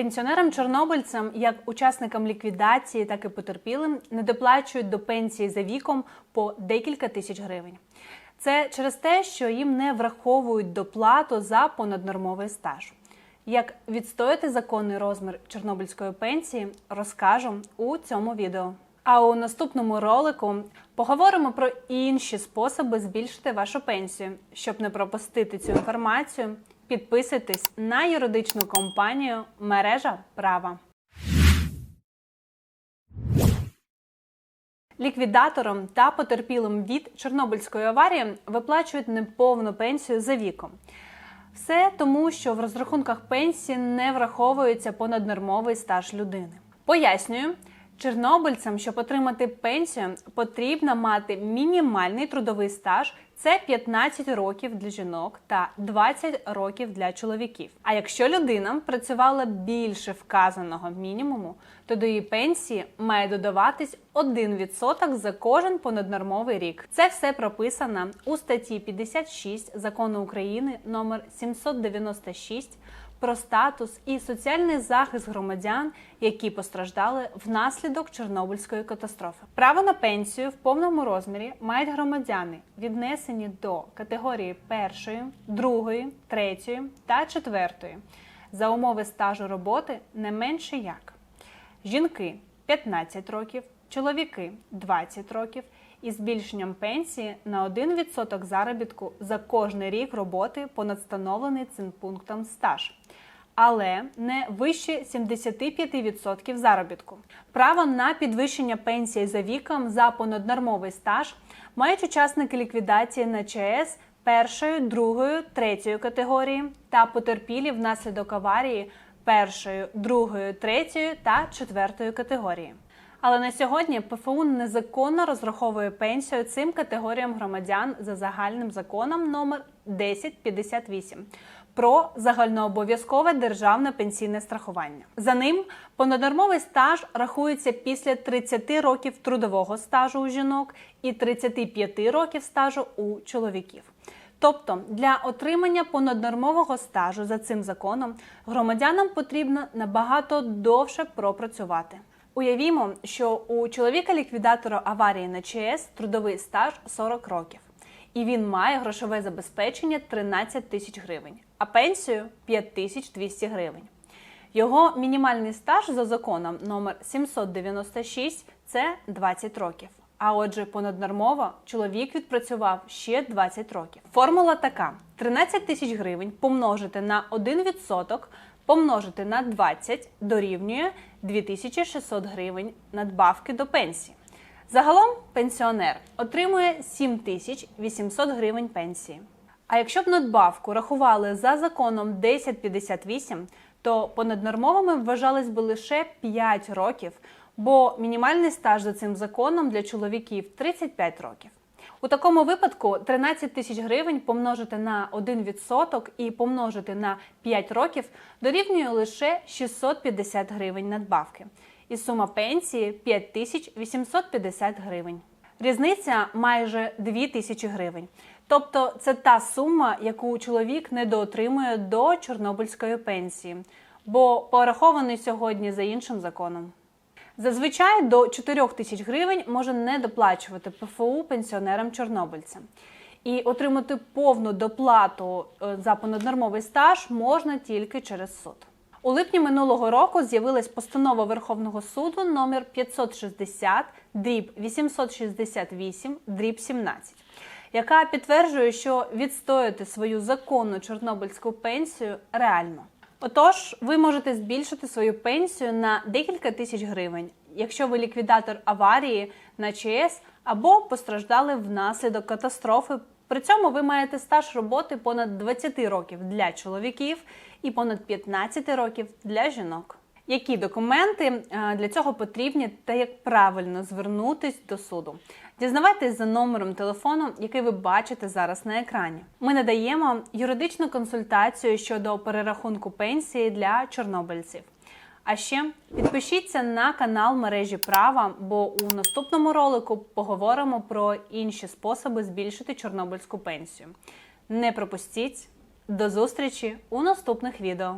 Пенсіонерам-чорнобильцям, як учасникам ліквідації, так і потерпілим, не доплачують до пенсії за віком по декілька тисяч гривень. Це через те, що їм не враховують доплату за понаднормовий стаж. Як відстояти законний розмір чорнобильської пенсії, розкажу у цьому відео. А у наступному ролику поговоримо про інші способи збільшити вашу пенсію. Щоб не пропустити цю інформацію, підписуйтесь на юридичну компанію Мережа права. Ліквідаторам та потерпілим від Чорнобильської аварії виплачують неповну пенсію за віком. Все тому, що в розрахунках пенсії не враховується понаднормовий стаж людини. Пояснюю, чорнобильцям, щоб отримати пенсію, потрібно мати мінімальний трудовий стаж. Це 15 років для жінок та 20 років для чоловіків. А якщо людина працювала більше вказаного мінімуму, то до її пенсії має додаватись 1% за кожен понаднормовий рік. Це все прописано у статті 56 закону України номер 796 про статус і соціальний захист громадян, які постраждали внаслідок Чорнобильської катастрофи. Право на пенсію в повному розмірі мають громадяни, віднесені до категорії першої, другої, третьої та четвертої за умови стажу роботи не менше як жінки 15 років, чоловіки 20 років із збільшенням пенсії на 1% заробітку за кожний рік роботи понад встановлений цим пунктом стаж. Але не вище 75% заробітку. Право на підвищення пенсії за віком за понаднормовий стаж мають учасники ліквідації на ЧАЕС першої, другої, третьої категорії та потерпілі внаслідок аварії першої, другої, третьої та четвертої категорії. Але на сьогодні ПФУ незаконно розраховує пенсію цим категоріям громадян за загальним законом номер 1058 про загальнообов'язкове державне пенсійне страхування. За ним понаднормовий стаж рахується після 30 років трудового стажу у жінок і 35 років стажу у чоловіків. Тобто для отримання понаднормового стажу за цим законом громадянам потрібно набагато довше пропрацювати. Уявімо, що у чоловіка-ліквідатора аварії на ЧАЕС трудовий стаж 40 років, і він має грошове забезпечення 13 тисяч гривень, а пенсію 5200 гривень. Його мінімальний стаж за законом номер 796 це 20 років. А отже, понаднормово чоловік відпрацював ще 20 років. Формула така: 13 тисяч гривень помножити на 1%, помножити на 20 дорівнює 2600 гривень надбавки до пенсії. Загалом пенсіонер отримує 7800 гривень пенсії. А якщо б надбавку рахували за законом 1058, то понаднормовими вважались би лише 5 років, бо мінімальний стаж за цим законом для чоловіків 35 років. У такому випадку 13 тисяч гривень помножити на 1% і помножити на 5 років дорівнює лише 650 гривень надбавки. І сума пенсії 5850 гривень. Різниця майже 2 тисячі гривень. Тобто це та сума, яку чоловік недоотримує до Чорнобильської пенсії, бо порахований сьогодні за іншим законом. Зазвичай до 4 тисяч гривень може не доплачувати ПФУ пенсіонерам-чорнобильцям. І отримати повну доплату е, за понаднормовий стаж можна тільки через суд. У липні минулого року з'явилась постанова Верховного суду номер 560 дріб 868 дріб 17, яка підтверджує, що відстояти свою законну чорнобильську пенсію реально. Отож, ви можете збільшити свою пенсію на декілька тисяч гривень, якщо ви ліквідатор аварії на ЧАЕС або постраждали внаслідок катастрофи. При цьому ви маєте стаж роботи понад 20 років для чоловіків і понад 15 років для жінок. Які документи е, для цього потрібні та як правильно звернутись до суду? Дізнавайтесь за номером телефону, який ви бачите зараз на екрані. Ми надаємо юридичну консультацію щодо перерахунку пенсії для чорнобильців. А ще підпишіться на канал мережі права, бо у наступному ролику поговоримо про інші способи збільшити чорнобильську пенсію. Не пропустіть! До зустрічі у наступних відео!